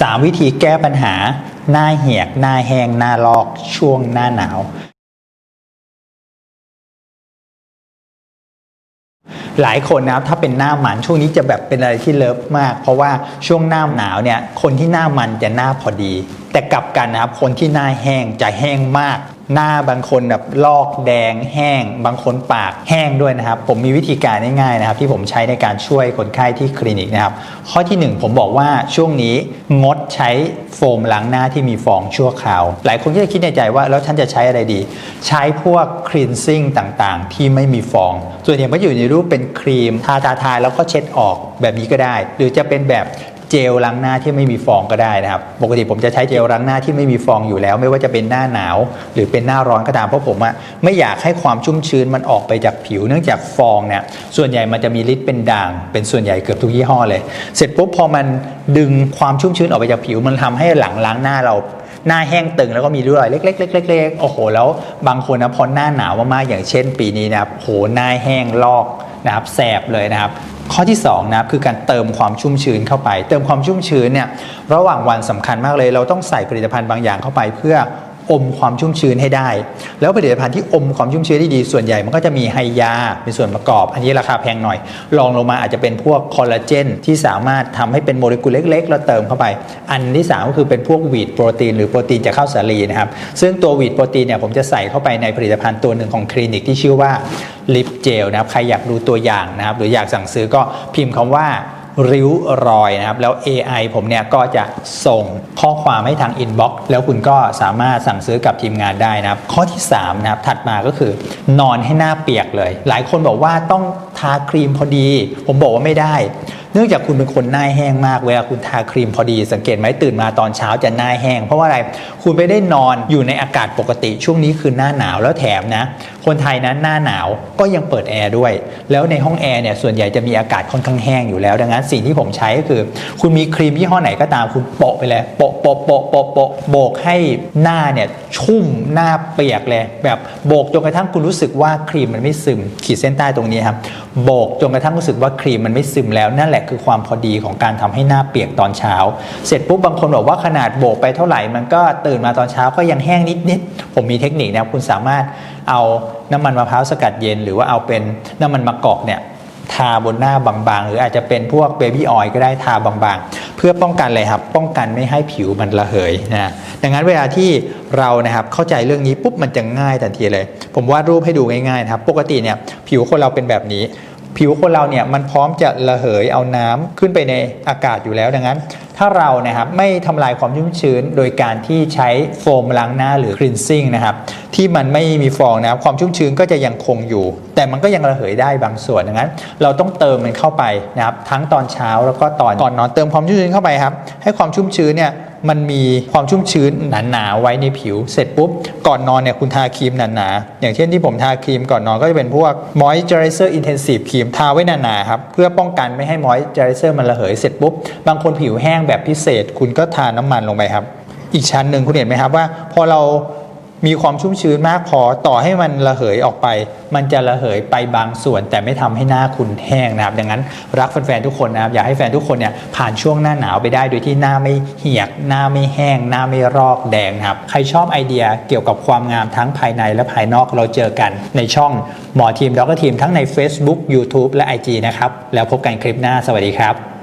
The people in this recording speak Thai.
3 วิธีแก้ปัญหา หน้าเหียก หน้าแห้ง หน้าลอก ช่วงหน้าหนาว หลายคนนะครับถ้าเป็นหน้ามันช่วงนี้จะแบบเป็นอะไรที่เลิฟมาก เพราะว่าช่วงหน้าหนาวเนี่ยคนที่หน้ามันจะหน้าพอดี แต่กลับกันนะครับคนที่หน้าแห้งจะแห้งมาก หน้าบางคนแบบลอกแดงแห้ง บางคนปากแห้งด้วยนะครับ ผมมีวิธีการง่ายๆนะครับ ที่ผมใช้ในการช่วยคนไข้ที่คลินิกนะครับ ข้อที่หนึ่งผมบอกว่าช่วงนี้งดใช้โฟมล้างหน้าที่มีฟองชั่วคราว หลายคนก็จะคิดในใจว่าแล้วฉันจะใช้อะไรดี ใช้พวกคลีนซิ่งต่างๆ ที่ไม่มีฟอง ส่วนใหญ่ก็อยู่ในรูปเป็นครีมทาทาทาแล้วก็เช็ดออกแบบนี้ก็ได้ หรือจะเป็นแบบ เจลล้างหน้าที่ไม่มีฟองก็ได้นะครับ ปกติผมจะใช้เจลล้างหน้าที่ไม่มีฟองอยู่แล้ว ไม่ว่าจะเป็นหน้าหนาว หรือเป็นหน้าร้อนก็ตามเพราะผมอะไม่อยากให้ความชุ่มชื้นมันออกไปจากผิว เนื่องจากฟองเนี่ยส่วนใหญ่มันจะมีฤทธิ์เป็นด่าง เป็นส่วนใหญ่เกือบทุกยี่ห้อเลย เสร็จปุ๊บพอมันดึงความชุ่มชื้นออกไปจากผิว มันทำให้หลังล้างหน้าเราหน้าแห้งตึงแล้วก็มีริ้วรอยเล็กๆๆๆๆโอ้โห แล้วบางคนนะพอหน้าหนาวมากๆอย่างเช่น ปีนี้นะครับโหหน้าแห้งลอกนะครับแสบเลยนะครับ ข้อที่2นะคือการเติมความชุ่มชื้นเข้าไป เติมความชุ่มชื้นเนี่ยระหว่างวันสำคัญมากเลย เราต้องใส่ผลิตภัณฑ์บางอย่างเข้าไป เพื่อ อมความชุ่มชื้นให้ได้ แล้วผลิตภัณฑ์ที่อมความชุ่มชื้นได้ดีส่วนใหญ่มันก็จะมีไฮยาเป็นส่วนประกอบ อันนี้ราคาแพงหน่อยรองลงมาอาจจะเป็นพวกคอลลาเจนที่สามารถทำให้เป็นโมเลกุลเล็ก ๆ แล้วเติมเข้าไป อันที่สามก็คือเป็นพวกวีดโปรตีนหรือโปรตีนจากข้าวสาลีนะครับซึ่งตัววีดโปรตีนเนี่ยผมจะใส่เข้าไปในผลิตภัณฑ์ตัวหนึ่งของคลินิกที่ชื่อว่าลิปเจลนะครับใครอยากดูตัวอย่างนะครับหรืออยากสั่งซื้อก็พิมพ์คำว่า ริ้วรอยนะครับ แล้ว AI ผมเนี่ยก็จะส่งข้อความให้ทาง Inbox แล้วคุณก็สามารถสั่งซื้อกับทีมงานได้นะครับ ข้อที่3นะครับถัดมาก็คือนอนให้หน้าเปียกเลย หลายคนบอกว่าต้องทาครีมพอดี ผมบอกว่าไม่ได้ เนื่องจากคุณเป็นคนหน้าแห้งมากเวลาคุณทาครีมพอดี สังเกตไหมตื่นมาตอนเช้าจะหน้าแห้งเพราะว่าอะไรคุณไม่ได้นอนอยู่ในอากาศปกติช่วงนี้คือหน้าหนาวแล้วแถมนะ คนไทยนั้นหน้าหนาวก็ยังเปิดแอร์ด้วย แล้วในห้องแอร์เนี่ยส่วนใหญ่จะมีอากาศค่อนข้างแห้งอยู่แล้ว ดังนั้นสิ่งที่ผมใช้ก็คือ คุณมีครีมยี่ห้อไหนก็ตามคุณโปะไปเลยโปะโปะโปะโปะโปะโบกให้หน้าเนี่ยชุ่มหน้าเปียกเลย แบบโบกจนกระทั่งคุณรู้สึกว่าครีมมันไม่ซึม ขีดเส้นใต้ตรงนี้ครับโบกจนกระทั่งรู้สึกว่าครีมมันไม่ซึมแล้วนั่นแหละคือความพอดีของการทำให้หน้าเปียกตอนเช้า เสร็จปุ๊บบางคนบอกว่าขนาดโบกไปเท่าไหร่มันก็ตื่นมาตอนเช้าก็ยังแห้งนิดๆ ผมมีเทคนิคนะคุณสามารถเอาน้ำมันมะพร้าวสกัดเย็น หรือว่าเอาเป็นน้ำมันมะกอกเนี่ยทาบนหน้าบางๆ หรืออาจจะเป็นพวกเบบี้ออยล์ก็ได้ทาบางๆ เพื่อป้องกันอะไรครับ ป้องกันไม่ให้ผิวมันระเหยนะดังนั้นเวลาที่เรานะครับเข้าใจเรื่องนี้ปุ๊บมันจะง่ายทันทีเลย ผมวาดรูปให้ดูง่ายๆนะครับ ปกติเนี่ยผิวคนเราเป็นแบบนี้ ผิวคนเราเนี่ยมันพร้อมจะระเหยเอาน้ำขึ้นไปในอากาศอยู่แล้วดังนั้น ถ้าเรานะครับไม่ทำลายความชุ่มชื้น โดยการที่ใช้โฟมล้างหน้าหรือครีนซิ่งนะครับที่มันไม่มีฟองนะครับความชุ่มชื้นก็จะยังคงอยู่ แต่มันก็ยังระเหยได้บางส่วนดังนั้น เราต้องเติมมันเข้าไปนะครับทั้งตอนเช้าแล้วก็ตอนก่อนนอนเติมความชุ่มชื้นเข้าไปครับให้ความชุ่มชื้นเนี่ย มันมีความชุ่มชื้นหนาๆไว้ในผิว เสร็จปุ๊บ ก่อนนอนเนี่ยคุณทาครีมหนาๆอย่างเช่นที่ผมทาครีมก่อนนอนก็จะเป็นพวก moisturizer intensive ครีมทาไว้หนาๆครับ เพื่อป้องกันไม่ให้ moisturizer มันระเหยเสร็จปุ๊บ บางคนผิวแห้งแบบพิเศษ คุณก็ทาน้ำมันลงไปครับ อีกชั้นหนึ่งคุณเห็นไหมครับว่า พอเรา มีความชุ่มชื้นมากพอต่อให้มันระเหยออกไป มันจะระเหยไปบางส่วน แต่ไม่ทำให้หน้าคุณแห้งนะครับ ดังนั้นรักแฟนๆทุกคนนะครับอยากให้แฟนทุกคนเนี่ยผ่านช่วงหน้าหนาวไปได้โดยที่หน้าไม่เหี่ยกหน้าไม่แห้ง หน้าไม่รอกแดงนะครับ ใครชอบไอเดียเกี่ยวกับความงามทั้งภายในและภายนอกเราเจอกัน ในช่องหมอทีมด็อกทีมทั้งใน Facebook YouTube และ IG นะครับแล้วพบกันคลิปหน้าสวัสดีครับ